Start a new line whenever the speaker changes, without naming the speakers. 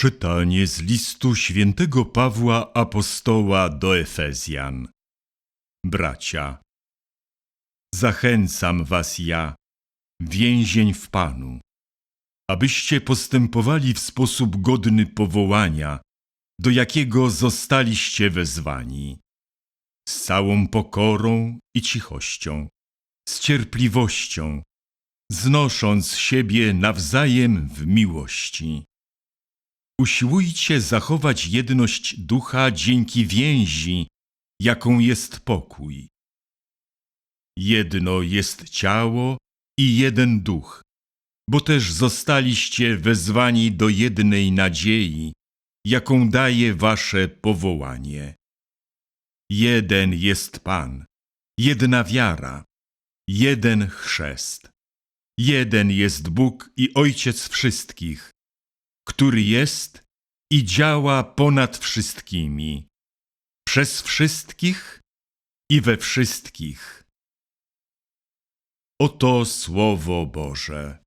Czytanie z listu świętego Pawła Apostoła do Efezjan. Bracia, zachęcam was ja, więzień w Panu, abyście postępowali w sposób godny powołania, do jakiego zostaliście wezwani, z całą pokorą i cichością, z cierpliwością, znosząc siebie nawzajem w miłości. Usiłujcie zachować jedność ducha dzięki więzi, jaką jest pokój. Jedno jest ciało i jeden duch, bo też zostaliście wezwani do jednej nadziei, jaką daje wasze powołanie. Jeden jest Pan, jedna wiara, jeden chrzest. Jeden jest Bóg i Ojciec wszystkich, który jest i działa ponad wszystkimi, przez wszystkich i we wszystkich. Oto Słowo Boże.